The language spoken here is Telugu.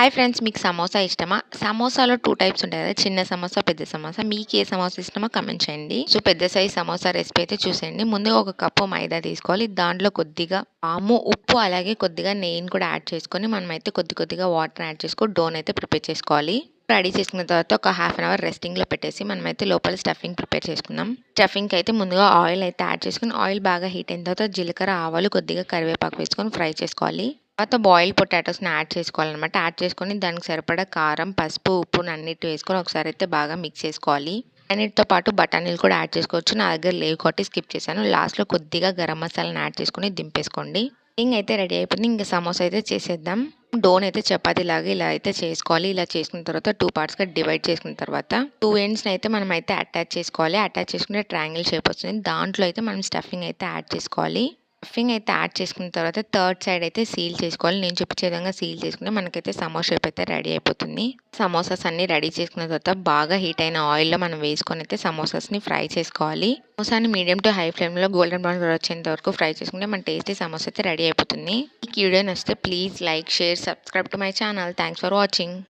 హాయ్ ఫ్రెండ్స్ మీకు సమోసా ఇష్టమా? సమోసాలో టూ టైప్స్ ఉంటాయి కదా చిన్న సమోసా పెద్ద సమోసా. మీకు ఏ సమోసా ఇష్టమో కమెంట్ చేయండి. సో పెద్ద సైజ్ సమోసా రెసిపీ అయితే చూసేయండి. ముందుగా ఒక కప్పు మైదా తీసుకోవాలి. దాంట్లో కొద్దిగా పాము ఉప్పు అలాగే కొద్దిగా నెయ్యిని కూడా యాడ్ చేసుకొని మనమైతే కొద్ది కొద్దిగా వాటర్ యాడ్ చేసుకొని డోన్ అయితే ప్రిపేర్ చేసుకోవాలి. రెడీ చేసుకున్న తర్వాత ఒక హాఫ్ అన్ అవర్ రెస్టింగ్లో పెట్టేసి మనమైతే లోపల స్టఫింగ్ ప్రిపేర్ చేసుకుందాం. స్టఫింగ్కి అయితే ముందుగా ఆయిల్ అయితే యాడ్ చేసుకుని ఆయిల్ బాగా హీట్ అయిన తర్వాత జీలకర్ర ఆవాలు కొద్దిగా కరివేపాకు వేసుకొని ఫ్రై చేసుకోవాలి. తర్వాత బాయిల్ పొటాటోస్ని యాడ్ చేసుకోవాలన్నమాట. యాడ్ చేసుకొని దానికి సరిపడా కారం పసుపు ఉప్పును అన్నిటి వేసుకొని ఒకసారి అయితే బాగా మిక్స్ చేసుకోవాలి. అన్నిటితో పాటు బఠానీలు కూడా యాడ్ చేసుకోవచ్చు. నా దగ్గర లేవు కాబట్టి స్కిప్ చేశాను. లాస్ట్లో కొద్దిగా గరం మసాలాని యాడ్ చేసుకొని దింపేసుకోండి. ఇంక అయితే రెడీ అయిపోయింది. ఇంకా సమోసా అయితే చేసేద్దాం. డోన్ అయితే చపాతీ లాగా ఇలా అయితే చేసుకోవాలి. ఇలా చేసుకున్న తర్వాత టూ పార్ట్స్గా డివైడ్ చేసుకున్న తర్వాత టూ ఎండ్స్ని అయితే మనం అయితే అటాచ్ చేసుకోవాలి. అటాచ్ చేసుకుంటే ట్రయాంగిల్ షేప్ వస్తుంది. దాంట్లో అయితే మనం స్టఫింగ్ అయితే యాడ్ చేసుకోవాలి. స్టఫింగ్ అయితే యాడ్ చేసుకున్న తర్వాత థర్డ్ సైడ్ అయితే సీల్ చేసుకోవాలి. నేను చూపించే విధంగా సీల్ చేసుకుంటే మనకైతే సమోసా షేప్ అయితే రెడీ అయిపోతుంది. సమోసాస్ అన్ని రెడీ చేసుకున్న తర్వాత బాగా హీట్ అయిన ఆయిల్లో మనం వేసుకొని అయితే సమోసాస్ని ఫ్రై చేసుకోవాలి. సమోసాని మీడియం టు హై ఫ్లేమ్లో గోల్డెన్ బ్రౌన్ వచ్చేంత వరకు ఫ్రై చేసుకుంటే మన టేస్టీ సమోసా అయితే రెడీ అయిపోతుంది. ఈ వీడియో నచ్చితే please like share subscribe to my channel. Thanks for watching.